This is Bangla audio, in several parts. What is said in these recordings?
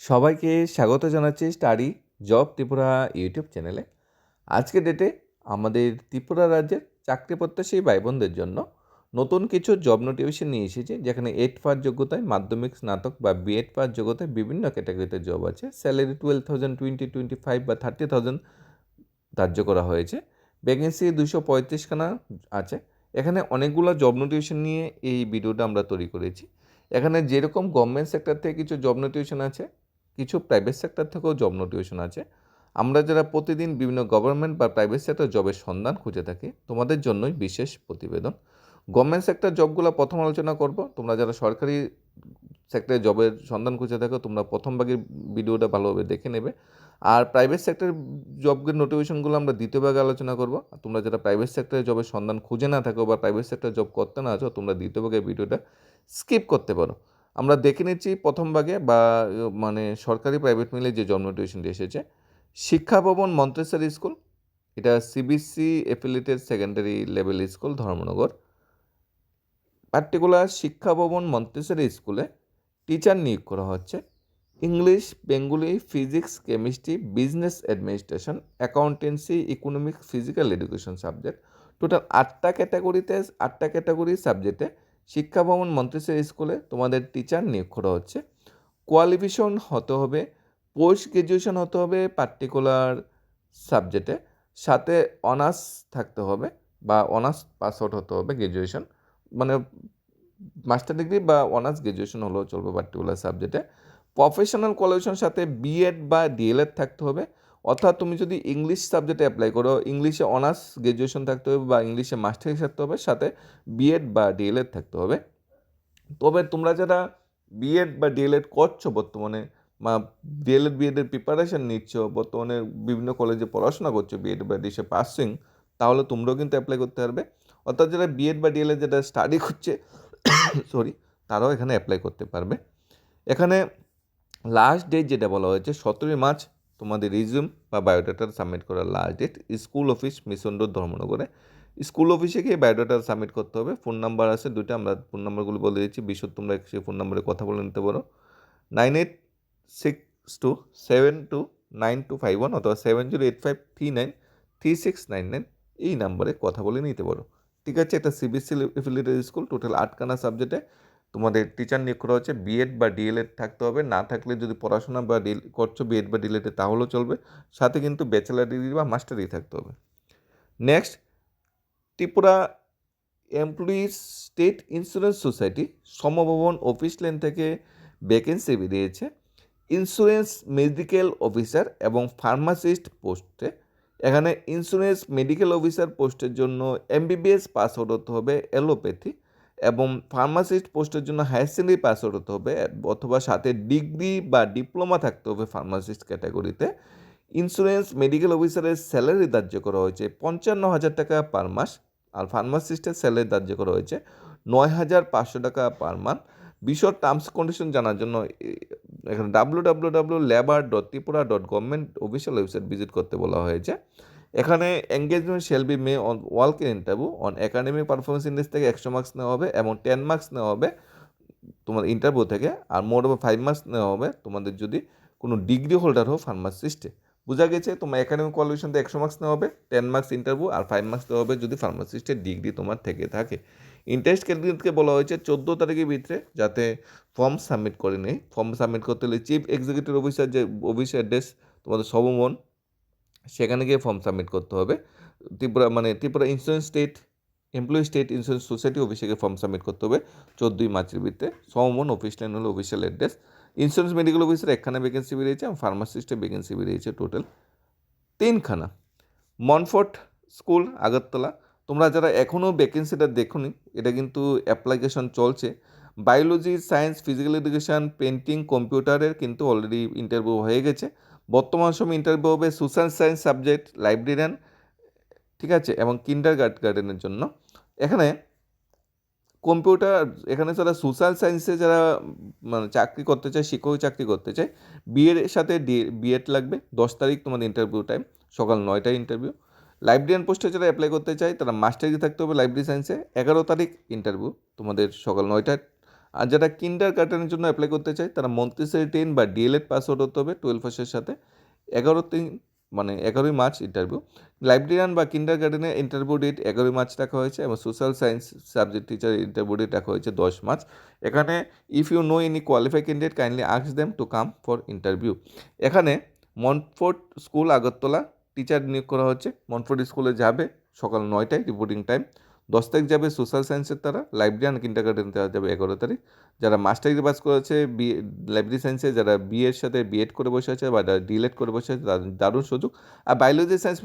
সবাইকে স্বাগত জানাচ্ছি স্টাডি জব ত্রিপুরা ইউটিউব চ্যানেলে। আজকের ডেটে আমাদের ত্রিপুরা রাজ্যের চাকরি প্রত্যাশী ভাই বোনদের জন্য নতুন কিছু জব নোটিফিকেশন নিয়ে এসেছে, যেখানে এইট পাস যোগ্যতায় মাধ্যমিক, স্নাতক বা বিএড পাস যোগ্যতায় বিভিন্ন ক্যাটাগরিতে জব আছে। Salary twelve thousand twenty twenty five বা থার্টি থাউজেন্ড ধার্য করা হয়েছে। ভ্যাকেন্সি দুশো পঁয়ত্রিশখানা আছে। এখানে অনেকগুলো জব নোটিফিকেশন নিয়ে এই ভিডিওটা আমরা তৈরি করেছি। এখানে যেরকম গভর্নমেন্ট সেক্টর থেকে কিছু জব নোটিফিকেশন আছে কিছু প্রাইভেট সেক্টর থেকেও জব নোটিফিকেশন আছে। আমরা যারা প্রতিদিন বিভিন্ন গভর্নমেন্ট বা প্রাইভেট সেক্টর জবের সন্ধান খুঁজে থাকি, তোমাদের জন্যই বিশেষ প্রতিবেদন। গভর্নমেন্ট সেক্টর জবগুলো প্রথম আলোচনা করব। তোমরা যারা সরকারি সেক্টরে জবের সন্ধান খুঁজে থাকো, তোমরা প্রথম ভাগের ভিডিওটা ভালোভাবে দেখে নেবে। আর প্রাইভেট সেক্টর জবের নোটিফিকেশনগুলো আমরা দ্বিতীয় ভাগে আলোচনা করব। তোমরা যারা প্রাইভেট সেক্টরে জবের সন্ধান খুঁজে না থাকো বা প্রাইভেট সেক্টর জব করতে না আছো, তোমরা দ্বিতীয় ভাগের ভিডিওটা স্কিপ করতে পারো। আমরা দেখে নিচ্ছি প্রথম ভাগে বা মানে সরকারি প্রাইভেট মিলে যে জব নোটিফিকেশনটি এসেছে, শিক্ষা ভবন মন্ত্রেশ্বরী স্কুল, এটা CBSE affiliated secondary level school, Dharmanagar. Particular Shiksha Bhavan Manteshwari স্কুলে টিচার নিয়োগ করা হচ্ছে English Bengali physics chemistry business administration accountancy economic physical education subject total আটটা ক্যাটাগরিতে আটটা ক্যাটাগরি সাবজেক্টে শিক্ষা ভবন মন্ত্রেশ্বরী স্কুলে তোমাদের টিচার নিয়োগ করা হচ্ছে। কোয়ালিফিকেশন হতে হবে পোস্ট গ্রাজুয়েশন হতে হবে পার্টিকুলার সাবজেক্টে সাথে অনার্স থাকতে হবে বা অনার্স পাস আউট হতে হবে গ্রাজুয়েশন মানে মাস্টার ডিগ্রি বা অনার্স গ্রাজুয়েশন হলেও চলবে পার্টিকুলার সাবজেক্টে প্রফেশনাল কোয়ালিফিকেশন সাথে বিএড বা ডিএলএড থাকতে হবে। অর্থাৎ তুমি যদি ইংলিশ সাবজেক্টে অ্যাপ্লাই করো ইংলিশে অনার্স গ্রাজুয়েশন থাকতে হবে বা ইংলিশে মাস্টার্স থাকতে হবে, সাথে বিএড বা ডিএলএড থাকতে হবে। তবে তোমরা যারা বিএড বা ডিএলএড করছ বর্তমানে বা ডিএলএড বিএডের প্রিপারেশন নিচ্ছ, বর্তমানে বিভিন্ন কলেজে পড়াশোনা করছ বিএড বা ডিসে পাসিং তাহলে তোমরাও কিন্তু অ্যাপ্লাই করতে পারবে। অর্থাৎ যারা বিএড বা ডিএলএড যেটা স্টাডি করছে সরি তারাও এখানে অ্যাপ্লাই করতে পারবে। এখানে লাস্ট ডেট যেটা বলা হয়েছে, সতেরোই মার্চ তোমাদের রিজিউম বা বায়োডাটা সাবমিট করার last date school office Mission Road ধর্মনগরে। School অফিসে গিয়ে বায়োডাটা সাবমিট করতে হবে। ফোন নাম্বার আছে দুইটা, আমরা ফোন নাম্বারগুলো বলে দিচ্ছি। বিশদ তোমরা সেই ফোন নাম্বারে কথা বলে নিতে পারো। Nine eight six two seven two nine two five one অথবা seven zero eight five three nine three six nine nine এই নাম্বারে কথা বলে নিতে পারো। ঠিক আছে, এটা সিবিএসসি এফিলিয়েটেড স্কুল টোটাল আটখানা সাবজেক্টে তোমাদের টিচার নিয়োগ করা হচ্ছে বিএড বা ডিএলএড থাকতে হবে, না থাকলে যদি পড়াশোনা বা ডিল করছ বিএড বা ডিএলএডে তাহলেও চলবে, সাথে কিন্তু ব্যাচেলার ডিগ্রি বা মাস্টার থাকতে হবে। Next Tripura employees state insurance society সমভবন office lane থেকে ভ্যাকেন্সি বেরিয়েছে। ইন্স্যুরেন্স মেডিকেল অফিসার এবং ফার্মাসিস্ট পোস্টে এখানে ইন্স্যুরেন্স মেডিকেল অফিসার পোস্টের জন্য এমবিবিএস পাস আউট হতে হবে এলোপ্যাথি এবং ফার্মাসিস্ট পোস্টের জন্য হায়ার সেকেন্ডারি পাস আউট হতে হবে, অথবা সাথে ডিগ্রি বা ডিপ্লোমা থাকতে হবে ফার্মাসিস্ট ক্যাটাগরিতে ইন্স্যুরেন্স মেডিকেল অফিসারের স্যালারি ধার্য করা হয়েছে পঞ্চান্ন হাজার টাকা পার মাস, আর ফার্মাসিস্টের স্যালারি ধার্য করা হয়েছে নয় হাজার পাঁচশো টাকা পার মান্থ বিশদ টার্মস কন্ডিশন জানার জন্য এখানে W W W labour dot Tripura dot government official website visit করতে বলা হয়েছে। এখানে engagement shall be made on walk interview on academic performance index থেকে একশো মার্কস নেওয়া হবে এবং টেন মার্কস নেওয়া হবে তোমার ইন্টারভিউ থেকে, আর মোট ওভার ফাইভ মার্কস নেওয়া হবে তোমাদের যদি কোনো ডিগ্রি হোল্ডার হো ফার্মাসিস্টে বোঝা গেছে? তোমার একাডেমিক কোয়ালিফিকেশন থেকে একশো মার্কস নেওয়া হবে টেন মার্কস ইন্টারভিউ আর ফাইভ মার্কস দেওয়া হবে যদি ফার্মাসিস্টের ডিগ্রি তোমার থেকে থাকে। ইন্টারেস্ট ক্যান্ডিডেটকে বলা হয়েছে চোদ্দ তারিখের ভিতরে যাতে ফর্ম সাবমিট করে নেই ফর্ম সাবমিট করতে হলে চিফ এক্সিকিউটিভ অফিসার যে অফিস অ্যাড্রেস তোমাদের সমমন সেখানে গিয়ে ফর্ম সাবমিট করতে হবে। ত্রিপুরা মানে Tripura insurance state employee state insurance society অফিসে গিয়ে ফর্ম সাবমিট করতে হবে চোদ্দোই মার্চের ভিতরে সমমন অফিস লাইন হলো অফিসিয়াল অ্যাড্রেস ইন্স্যুরেন্স মেডিকেল অফিসের একখানা ভ্যাকেন্সি বেরিয়েছে এবং ফার্মাসিস্টের ভ্যাকেন্সি বেরিয়েছে টোটাল তিনখানা। Montfort school, Agartala. তোমরা যারা এখনও ভ্যাকেন্সিটা দেখোনি, এটা কিন্তু অ্যাপ্লিকেশন চলছে। Biology science physical education painting কম্পিউটারের কিন্তু অলরেডি ইন্টারভিউ হয়ে গেছে। বর্তমান সময় ইন্টারভিউ হবে সোশ্যাল সায়েন্স সাবজেক্ট লাইব্রেরিয়ান ঠিক আছে? এবং কিন্ডার গার্ডেনের জন্য। এখানে কম্পিউটার এখানে যারা সোশ্যাল সায়েন্সে যারা মানে চাকরি করতে চায়, শিক্ষক চাকরি করতে চায় বিএড সাথে ডি বিএড লাগবে। দশ তারিখ তোমাদের ইন্টারভিউ টাইম সকাল নয়টায় ইন্টারভিউ লাইব্রেরিয়ান পোস্টে যারা অ্যাপ্লাই করতে চায়, তারা মাস্টার থাকতে হবে লাইব্রেরি সায়েন্সে এগারো তারিখ ইন্টারভিউ তোমাদের সকাল নয়টায়। আর যারা কিন্ডার গার্ডেনের জন্য অ্যাপ্লাই করতে চায়, তারা মন্ত্রিসারি টেন বা ডিএলএড পাসওয়ার্ড হতে হবে টুয়েলভ পাসের সাথে। এগারো তিন মানে এগারোই মার্চ ইন্টারভিউ লাইব্রেরিয়ান বা কিন্ডার গার্ডেনের ইন্টারভিউ ডেট এগারোই মার্চ রাখা হয়েছে এবং social science subject teacher interview date রাখা হয়েছে দশ মার্চ। এখানে if you know any qualify candidate kindly আক্স them to come for interview এখানে মন্টফোর্ট স্কুল আগরতলা টিচার নিয়োগ করা হচ্ছে। মনফোর্ট স্কুলে যাবে সকাল নয়টায় রিপোর্টিং টাইম দশ তারিখ যাবে সোশ্যাল সায়েন্সের তারা লাইব্রেরিয়ান কিন্ডার গার্ডেন তারা যাবে এগারো তারিখ। যারা মাস্টার পাস করেছে বি লাইব্রেরি সায়েন্সে যারা বিএর সাথে বিএড করে বসে আছে বা যারা ডিএলএড করে বসে আছে, তাদের দারুণ সুযোগ। আর biology science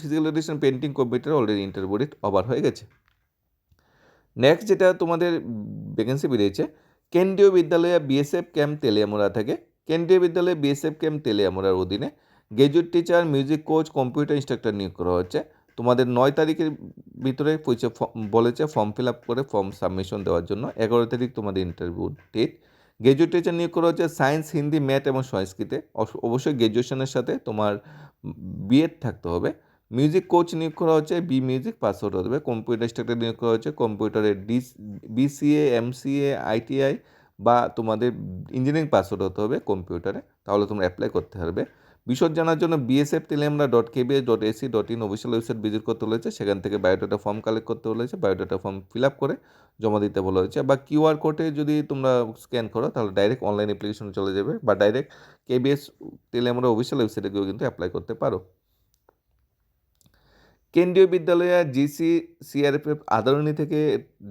physical education painting computer already interview over হয়ে গেছে। নেক্সট যেটা তোমাদের ভ্যাকেন্সি বেরিয়েছে, কেন্দ্রীয় বিদ্যালয়ে বিএসএফ ক্যাম্প তেলিয়ামুড়া থেকে। কেন্দ্রীয় বিদ্যালয়ে বিএসএফ ক্যাম্প তেলিয়ামুড়ার অধীনে graduate teacher music coach computer instructor নিয়োগ করা হচ্ছে। তোমাদের নয় তারিখের ভিতরে পৌঁছে বলেছে ফর্ম ফিল আপ করে ফর্ম সাবমিশন দেওয়ার জন্য। এগারো তারিখ তোমাদের ইন্টারভিউ ডেট গ্র্যাজুয়েট টিচার নিয়োগ করা হচ্ছে সায়েন্স হিন্দি ম্যাথ এবং সংস্কৃতে। অবশ্যই গ্র্যাজুয়েশনের সাথে তোমার বিএড থাকতে হবে। মিউজিক কোচ নিয়োগ করা হচ্ছে বি মিউজিক পাসওয়ার্ড হতে হবে। কম্পিউটার ইনস্ট্রাক্টর নিয়োগ করা হচ্ছে কম্পিউটারের ডি বিসিএ এমসিএ আইটিআই বা তোমাদের ইঞ্জিনিয়ারিং পাসওয়ার্ড হতে হবে কম্পিউটারে তাহলে তোমরা অ্যাপ্লাই করতে পারবে। বিশদ জানার জন্য BSF Teliamura dot KVS dot AC dot in official website visit করতে বলেছে। সেখান থেকে বায়োডাটা ফর্ম কালেক্ট করতে বলেছে। বায়োডাটা ফর্ম ফিল আপ করে জমা দিতে বলা হয়েছে। বা কিউআর কোডে যদি তোমরা স্ক্যান করো, তাহলে ডাইরেক্ট অনলাইন অ্যাপ্লিকেশন চলে যাবে বা ডাইরেক্ট কেবিএস তেলেমরা অফিসিয়াল ওয়েবসাইটে গিয়েও কিন্তু অ্যাপ্লাই করতে পারো। কেন্দ্রীয় বিদ্যালয়ে জিসি সিআরপিএফ আদরণী থেকে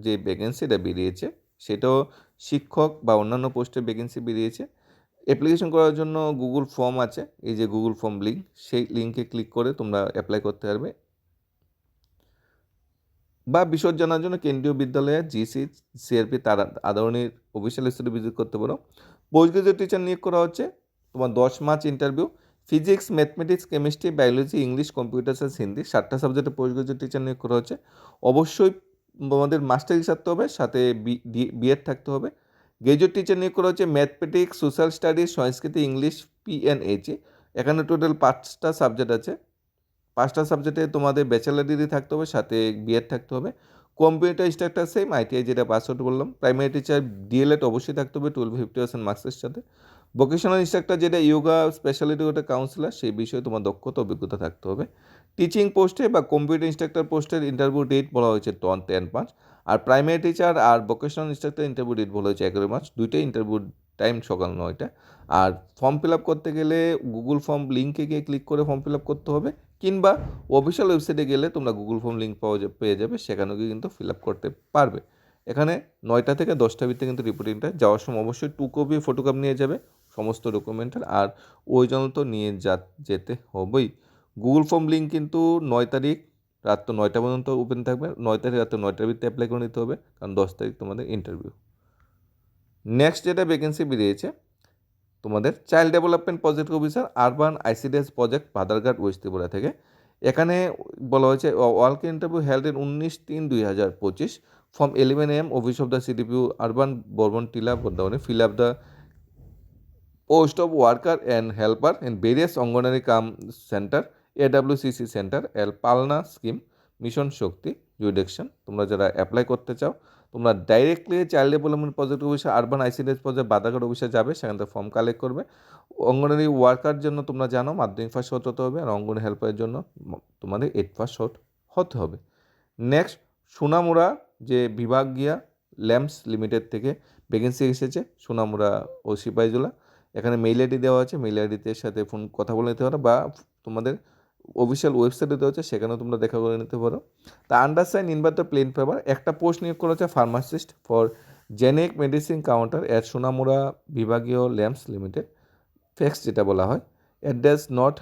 যে ভ্যাকেন্সিটা বেরিয়েছে, সেটাও শিক্ষক বা অন্যান্য পোস্টে ভ্যাকেন্সি বেরিয়েছে। অ্যাপ্লিকেশন করার জন্য গুগল ফর্ম আছে। এই যে গুগল ফর্ম লিঙ্ক সেই লিঙ্কে ক্লিক করে তোমরা অ্যাপ্লাই করতে পারবে। বা বিশদ জানার জন্য কেন্দ্রীয় বিদ্যালয়ে জিসি সিআরপি তার আদরণীর অফিসিয়াল স্টুডিও ভিজিট করতে পারো। পোস্ট গ্রাজুয়েট টিচার নিয়োগ করা হচ্ছে। তোমার দশ March interview physics mathematics chemistry biology English computer science Hindi সাতটা সাবজেক্টে পোস্ট গ্রাজুয়েট টিচার নিয়োগ করা হচ্ছে। অবশ্যই আমাদের মাস্টার্স থাকতে হবে, সাথে বিএড থাকতে হবে। গ্রাজুয়েট টিচার নিয়োগ করা হচ্ছে ম্যাথমেটিক্স সোশ্যাল স্টাডিজ সংস্কৃতি ইংলিশ পিএনএইচে এখানে টোটাল পাঁচটা সাবজেক্ট আছে। পাঁচটা সাবজেক্টে তোমাদের ব্যাচেলার ডিগ্রি থাকতে হবে, সাথে বিএড থাকতে হবে। কম্পিউটার ইনস্ট্রাক্টর সেম আইটিআই যেটা পাস বললাম। প্রাইমারি টিচার ডিএলএড অবশ্যই থাকতে হবে টুয়েলভ ফিফটি পার্সেন্ট মার্কসের সাথে। ভোকেশনাল ইনস্ট্রাক্টর যেটা ইয়োগা স্পেশালিটি ওটা কাউন্সিলার সেই বিষয়ে তোমার দক্ষতা, অভিজ্ঞতা থাকতে হবে। টিচিং পোস্টে বা কম্পিউটার ইনস্ট্রাক্টর পোস্টের ইন্টারভিউ ডেট বলা হয়েছে টন টেন পাঁচ। আর প্রাইমারি টিচার আর ভোকেশনাল ইনস্ট্রাক্টর ইন্টারভিউ ডেট বলা হয়েছে এগারোই মার্চ দুইটাই ইন্টারভিউ টাইম সকাল নয়টা। আর ফর্ম ফিল আপ করতে গেলে গুগল ফর্ম লিঙ্কে গিয়ে ক্লিক করে ফর্ম ফিল আপ করতে হবে, কিংবা অফিসিয়াল ওয়েবসাইটে গেলে তোমরা গুগল ফর্ম লিঙ্ক পাওয়া পেয়ে যাবে সেখানেও গিয়ে কিন্তু ফিল আপ করতে পারবে। এখানে নয়টা থেকে দশটা ভিতরে কিন্তু রিপোর্টিংটা যাওয়ার সময় অবশ্যই টু কপি ফটোকপি নিয়ে যাবে, সমস্ত ডকুমেন্টের আর ওই জন্য তো নিয়ে যা যেতে হবেই। গুগল ফর্ম লিঙ্ক কিন্তু নয় তারিখ রাত তো নয়টা পর্যন্ত ওপেন থাকবে। নয় তারিখ রাত নয়টার ভিতরে অ্যাপ্লাই করে নিতে হবে, কারণ দশ তারিখ তোমাদের ইন্টারভিউ নেক্সট যেটা ভ্যাকেন্সি বেরিয়েছে, তোমাদের child development project officer urban ICDS project Bhadarghat West Tripura থেকে। এখানে বলা হয়েছে ওয়ার্ক ইন্টারভিউ হেল্ড ইন উনিশ তিন দুই হাজার পঁচিশ from eleven AM office of the CDPO urban Barman Tila বর্ধমানে fill up the post of worker and helper in various Anganwadi cum centre AWCC centre L Palna scheme Mission Shakti jurisdiction তোমরা যারা অ্যাপ্লাই করতে চাও, তোমরা ডাইরেক্টলি চাইল্ড ডেভেলপমেন্ট প্রজেক্ট অফিসে আরবান আইসিডিএস প্রজেক্ট বাদাঘাট অফিসে যাবে, সেখান থেকে ফর্ম কালেক্ট করবে। অঙ্গনারী ওয়ার্কার জন্য তোমরা জানো, মাধ্যমিক পাস হতে হবে, আর অঙ্গন হেল্পারের জন্য তোমাদের এইট পাস হতে হবে। নেক্সট সোনামুড়া যে বিভাগীয় ল্যাম্পস লিমিটেড থেকে ভ্যাকেন্সি এসেছে, সোনামুড়া ও সিপাহীজোলা। এখানে মেইল আইডি দেওয়া আছে মেইল আইডিতে সাথে ফোন কথা বলে নিতে পারো, বা তোমাদের অফিসিয়াল ওয়েবসাইটে দেওয়া আছে সেখানেও তোমরা দেখা করে নিতে পারো। তা আন্ডারসাইন ইনভার দ্য প্লেন পেপার একটা পোস্ট নিয়োগ করা হচ্ছে pharmacist for generic medicine counter at Sonamura বিভাগীয় ল্যাম্পস লিমিটেড ফ্যাক্স যেটা বলা হয়। অ্যাড্রেস নট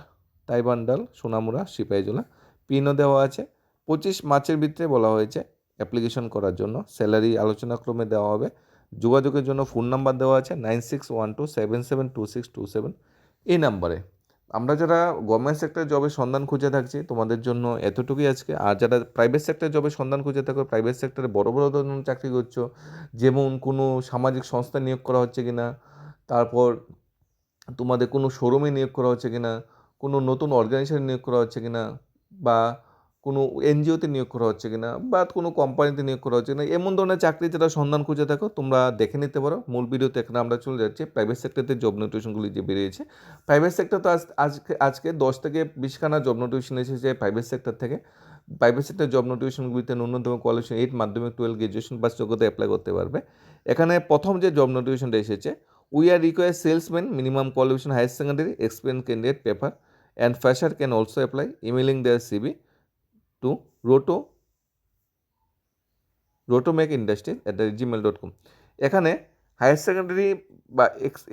তাইবান্ডাল সোনামুড়া সিপাহীজোলা পিনও দেওয়া আছে। পঁচিশ মার্চের ভিতরে বলা হয়েছে অ্যাপ্লিকেশন করার জন্য স্যালারি আলোচনাক্রমে দেওয়া হবে। যোগাযোগের জন্য ফোন নাম্বার দেওয়া আছে nine six one two seven seven two six two seven এই নাম্বারে আমরা যারা গভর্নমেন্ট সেক্টর জবের সন্ধান খুঁজে থাকছি, তোমাদের জন্য এতটুকুই আজকে। আর যারা প্রাইভেট সেক্টর জবের সন্ধান খুঁজে থাকো প্রাইভেট সেক্টরে বড় বড় ধরনের চাকরি করছ, যেমন কোনো সামাজিক সংস্থা নিয়োগ করা হচ্ছে কি না তারপর তোমাদের কোনো শোরুমে নিয়োগ করা হচ্ছে কি না কোনো নতুন অর্গানাইজেশন নিয়োগ করা হচ্ছে কি না বা কোনো এনজিওতে নিয়োগ করা হচ্ছে কিনা বা কোনো কোম্পানিতে নিয়োগ করা হচ্ছে কিনা, এমন ধরনের চাকরি যেটা সন্ধান খুঁজে থাকো তোমরা দেখে নিতে পারো। মূল ভিডিওতে এখানে আমরা চলে যাচ্ছি প্রাইভেট সেক্টরতে জব নোটিফিকেশনগুলি যে বেরিয়েছে। প্রাইভেট সেক্টর তো আজ আজকে আজকে দশ থেকে বিশখানা জব নোটিফিকেশন এসেছে প্রাইভেট সেক্টর থেকে। প্রাইভেট সেক্টর জব নোটিফিকেশনগুলিতে ন্যূনতম কোয়ালিফিকেশন এইট মাধ্যমিক টুয়েলভ গ্রাজুয়েশন পাস যোগ্যতা অ্যাপ্লাই করতে পারবে। এখানে প্রথম যে জব নোটিফিকেশনটা এসেছে we are require salesman minimum qualification higher secondary experience candidate prefer and fresher can also apply emailing their CV to Roto Rotomac industry at the Gmail dot com এখানে হায়ার সেকেন্ডারি বা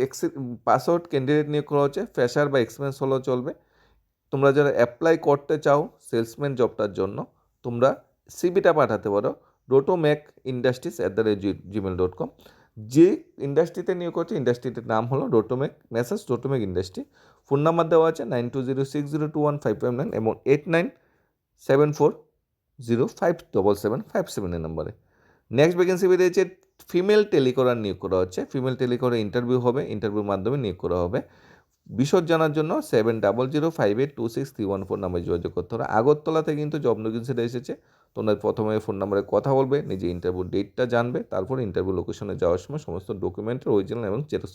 এক্স পাস আউট ক্যান্ডিডেট নিয়োগ করা হচ্ছে ফ্রেশার বা এক্সপিরিয়েন্স হলেও চলবে। তোমরা যারা অ্যাপ্লাই করতে চাও সেলসম্যান জবটার জন্য, তোমরা সিবিটা পাঠাতে পারো Rotomac industries at the rate Gmail dot com যে ইন্ডাস্ট্রিতে নিয়োগ করছে ইন্ডাস্ট্রিটির নাম হলো Rotomac Messrs Rotomac industry phone number দেওয়া আছে nine two zero six zero two one five five nine এবং eight nine seven four zero five double seven five সেভেনের নম্বরে। নেক্সট ভ্যাকেন্সি বেরিয়েছে ফিমেল টেলিকরার নিয়োগ করা হচ্ছে। ফিমেল টেলিকরার ইন্টারভিউ হবে ইন্টারভিউর মাধ্যমে নিয়োগ করা হবে। বিশদ জানার জন্য seven double zero five eight two six three one four নাম্বারে যোগাযোগ করতে হবে। আগরতলাতে কিন্তু জব নোটিফিকেশনটা এসেছে। তোমরা প্রথমে ফোন নাম্বারে কথা বলবে, নিজে ইন্টারভিউ ডেটটা জানবে, তারপর ইন্টারভিউ লোকেশনে যাওয়ার সময় সমস্ত ডকুমেন্টের অরিজিনাল এবং জেরক্স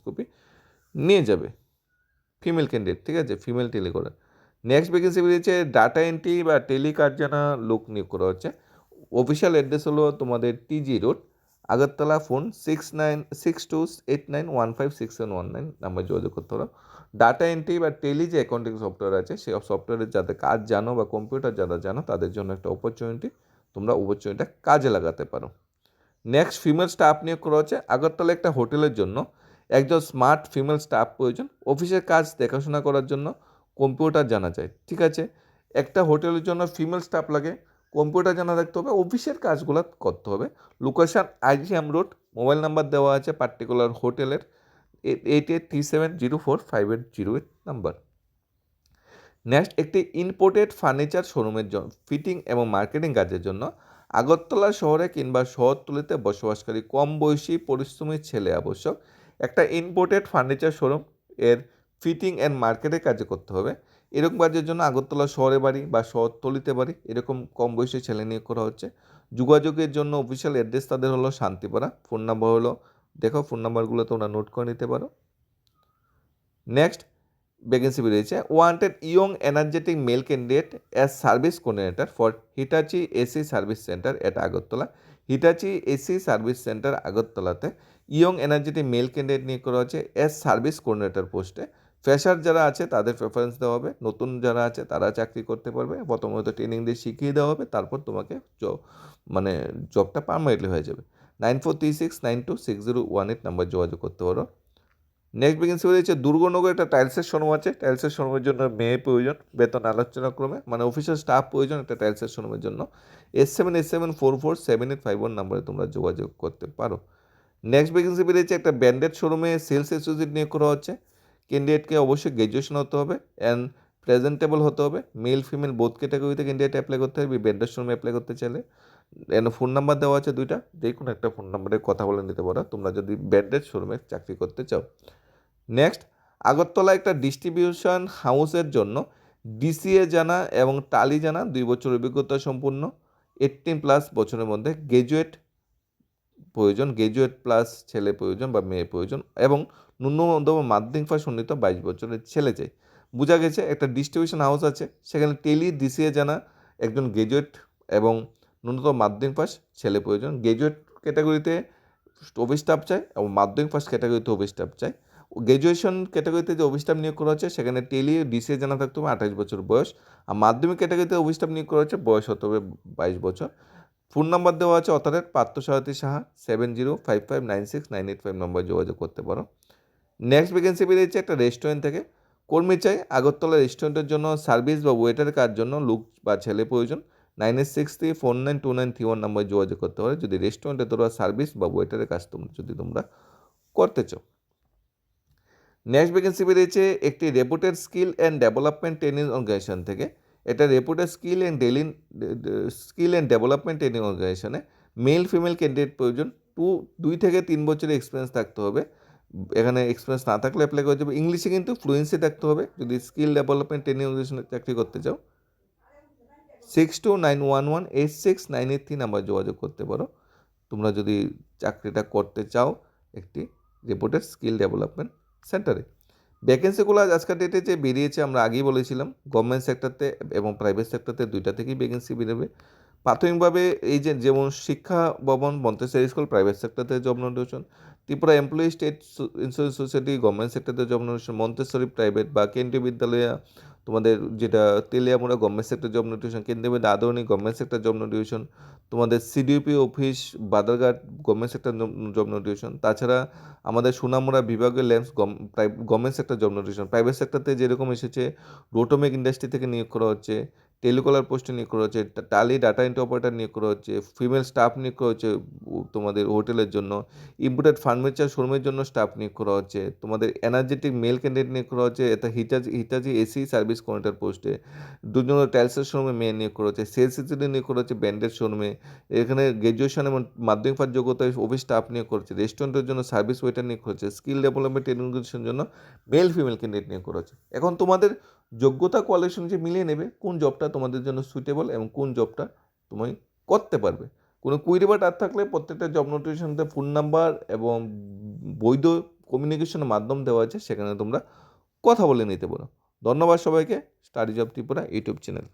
নিয়ে যাবে। ফিমেল ক্যান্ডিডেট ঠিক আছে? ফিমেল টেলিকরার নেক্সট ভ্যাকেন্সি বেরিয়েছে ডাটা এন্ট্রি বা টেলিকার্ড জানা লোক নিয়োগ করা হচ্ছে। অফিসিয়াল অ্যাড্রেস হলো তোমাদের TG road Agartala phone six nine six two eight nine one five six seven one nine number যোগাযোগ করতে পারো। ডাটা এন্ট্রি বা টেলি যে অ্যাকাউন্টিং সফটওয়্যার আছে, সেই সফটওয়্যারের যাদের কাজ জানো বা কম্পিউটার যারা জানো, তাদের জন্য একটা অপরচুনিটি তোমরা অপরচুনিটিটা কাজে লাগাতে পারো। নেক্সট ফিমেল স্টাফ নিয়োগ করা হচ্ছে। আগরতলা একটা হোটেলের জন্য, একজন স্মার্ট ফিমেল স্টাফ প্রয়োজন। অফিসের কাজ দেখাশোনা করার জন্য কম্পিউটার জানা যায়, ঠিক আছে? একটা হোটেলের জন্য ফিমেল স্টাফ লাগে কম্পিউটার জানা রাখতে হবে, অফিসের কাজগুলো করতে হবে। Location IGM road mobile number দেওয়া আছে পার্টিকুলার হোটেলের eight eight three seven zero four five eight zero eight number next একটি ইম্পোর্টেড ফার্নিচার শোরুমের জন্য ফিটিং এবং মার্কেটিং কাজের জন্য, আগরতলা শহরে কিংবা শহরতলিতে বসবাসকারী কম বয়সী পরিশ্রমী ছেলে আবশ্যক। একটা ইম্পোর্টেড ফার্নিচার শোরুম এর ফিটিং অ্যান্ড মার্কেটে কাজে করতে হবে। এরকম কাজের জন্য আগরতলা শহরে বাড়ি বা শহরতলিতে বাড়ি এরকম কম বয়সী ছেলে নিয়োগ করা হচ্ছে। যোগাযোগের জন্য অফিসিয়াল অ্যাড্রেস তাদের হলো শান্তিপাড়া। ফোন নাম্বার হলো, দেখো ফোন নাম্বারগুলো তোমরা নোট করে নিতে পারো। নেক্সট ভ্যাকেন্সি বেরিয়েছে wanted young energetic male candidate as service coordinator for Hitachi AC service centre at Agartala Hitachi AC service centre আগরতলাতে young energetic male candidate নিয়োগ করা হচ্ছে অ্যাজ সার্ভিস কোঅর্ডিনেটর পোস্টে ফ্রেশার যারা আছে, তাদের প্রেফারেন্স দেওয়া হবে। নতুন যারা আছে, তারা চাকরি করতে পারবে। প্রথমত ট্রেনিং দিয়ে শিখিয়ে দেওয়া হবে। তারপর তোমাকে মানে জবটা পারমানেন্টলি হয়ে যাবে। Nine four three six nine two six zero one eight number যোগাযোগ করতে পারো। নেক্সট ভ্যাকেন্সি হয়েছে দুর্গনগর। একটা টাইলসের শোরুম আছে। টাইলসের শোরুমের জন্য মেয়ে প্রয়োজন। বেতন আলোচনা ক্রমে মানে অফিসের স্টাফ প্রয়োজন একটা টাইলসের শোরুমের জন্য। S seven S seven four four seven eight five one নাম্বারে তোমরা যোগাযোগ করতে পারো। নেক্সট ভ্যাকেন্সি বেরিয়েছে একটা ব্র্যান্ডেড শোরুমে সেলস অ্যাসোসিয়েট নিয়োগ করা হচ্ছে। ক্যান্ডিডেটকে অবশ্যই গ্র্যাজুয়েশন হতে হবে অ্যান্ড প্রেজেন্টেবল হতে হবে। মেল ফিমেল বোথ ক্যাটাগরিতে ক্যান্ডিডেট অ্যাপ্লাই করতে হবে ব্র্যান্ডেড শোরুমে অ্যাপ্লাই করতে চাইলে। এখানে ফোন নাম্বার দেওয়া আছে দুইটা কোনো একটা ফোন নাম্বারে কথা বলে নিতে পারো। তোমরা যদি ব্র্যান্ডেড শোরুমে চাকরি করতে চাও। নেক্সট আগরতলা একটা ডিস্ট্রিবিউশন হাউসের জন্য ডিসিএ জানা এবং টালি জানা দুই বছর অভিজ্ঞতা সম্পূর্ণ। এইটিন প্লাস বছরের মধ্যে গ্র্যাজুয়েট প্রয়োজন গ্র্যাজুয়েট প্লাস ছেলে প্রয়োজন বা মেয়ে প্রয়োজন এবং ন্যূনতম মাধ্যমিক পাস উন্নীত বাইশ বছরের ছেলে চাই। বোঝা গেছে একটা ডিস্ট্রিবিউশন হাউস আছে, সেখানে টেলি ডিসিএ জানা একজন গ্র্যাজুয়েট এবং ন্যূনতম মাধ্যমিক পাস ছেলে প্রয়োজন। গ্র্যাজুয়েট ক্যাটাগরিতে অফিস স্টাফ চাই এবং মাধ্যমিক পাস ক্যাটাগরিতে অফিস স্টাফ চাই। গ্র্যাজুয়েশন ক্যাটাগরিতে যে অফিস স্টাফ নিয়োগ করা হচ্ছে, সেখানে টেলি ডিসিএ জানা থাকতে হবে আঠাশ বছর বয়স আর মাধ্যমিক ক্যাটাগরিতে অফিস স্টাফ নিয়োগ করা হচ্ছে বয়স হতে হবে বাইশ বছর। ফোন নাম্বার দেওয়া আছে অথারের Partha Sarathi Saha seven zero five five nine six nine eight five number যোগাযোগ করতে পারো। নেক্সট ভ্যাকেন্সি বেরিয়েছে একটা রেস্টুরেন্ট থেকে। কর্মী চাই, আগরতলা রেস্টুরেন্টের জন্য সার্ভিস বা ওয়েটারের কাজ জন্য লুক বা ছেলে প্রয়োজন। Nine eight six three four nine two nine three one number যোগাযোগ করতে পারে। যদি রেস্টুরেন্টে তোমরা সার্ভিস বা ওয়েটারের কাজ তোমরা যদি তোমরা করতে চাও। নেক্সট ভ্যাকেন্সি বেরিয়েছে একটি reputed skill and development training organization থেকে। এটা reputed skill and daily skill and development training অর্গানাইজেশনে মেল ফিমেল ক্যান্ডিডেট প্রয়োজন। টু দুই থেকে তিন বছরের এক্সপিরিয়েন্স থাকতে হবে। এখানে এক্সপিরিয়েন্স না থাকলে অ্যাপ্লাই করা যাবে। ইংলিশে কিন্তু ফ্লুয়েন্সি থাকতে হবে। যদি স্কিল ডেভেলপমেন্ট ট্রেনিং অর্গানাইজেশনে চাকরি করতে চাও six two nine one one eight six nine eight three number যোগাযোগ করতে পারো। তোমরা যদি চাকরিটা করতে চাও একটি রিপোর্টেড স্কিল ডেভেলপমেন্ট সেন্টারে ভ্যাকেন্সিগুলো আজ আজকের ডেটে যে বেরিয়েছে, আমরা আগেই বলেছিলাম গভর্নমেন্ট সেক্টরতে এবং প্রাইভেট সেক্টরতে দুইটা থেকেই ভ্যাকেন্সি বেরোবে। প্রাথমিকভাবে এই যে যেমন শিক্ষা ভবন, Montessori school private সেক্টরতে job notification Tripura employee state insurance society government সেক্টরতে job notification Montessori private বা কেন্দ্রীয় বিদ্যালয় তোমাদের যেটা Teliamura government sector job notification Kendriya Vidyalaya আদরণী government sector job notification তোমাদের CDP office Badarghat government sector job notification তাছাড়া আমাদের সুনামুড়া বিভাগীয় lance government sector job notification private সেক্টরতে যেরকম এসেছে রোটোমেক ইন্ডাস্ট্রি থেকে নিয়োগ করা হচ্ছে টেলিকলার পোস্টে নিয়োগ করা হচ্ছে টালি ডাটা এন্ট্রি অপারেটর নিয়োগ করা হচ্ছে ফিমেল স্টাফ নিয়োগ করা হচ্ছে তোমাদের হোটেলের জন্য ইম্পোর্টেড ফার্নিচার শোরুমের জন্য স্টাফ নিয়োগ করা হচ্ছে তোমাদের এনার্জেটিক মেল ক্যান্ডিডেট নিয়োগ করা হচ্ছে এটা Hitachi Hitachi AC service coordinator পোস্টে দুজন টাইলসের শোরুমে মেয়ে নিয়োগ করা হচ্ছে সেলস সিসিটি নিয়োগ করা হচ্ছে ব্যান্ডের শোরুমে এখানে গ্র্যাজুয়েশন এবং মাধ্যমিক পাস যোগ্যতায় অফিস স্টাফ নিয়োগ করছে রেস্টুরেন্টের জন্য সার্ভিস ওয়েটার নিয়োগ করছে স্কিল ডেভেলপমেন্ট এডুকেশনের জন্য মেল ফিমেল ক্যান্ডিডেট নিয়োগ করা হচ্ছে এখন তোমাদের যোগ্যতা কোয়ালিফিকেশন যে মিলিয়ে নেবে, কোন জবটা তোমাদের জন্য সুইটেবল এবং কোন জবটা তুমি করতে পারবে। কোনো কুইরি বা টার থাকলে প্রত্যেকটা জব নোটিফিকেশনতে ফোন নাম্বার এবং বৈধ কমিউনিকেশনের মাধ্যম দেওয়া আছে, সেখানে তোমরা কথা বলে নিতে পারো। ধন্যবাদ সবাইকে। Study job Tripura YouTube channel.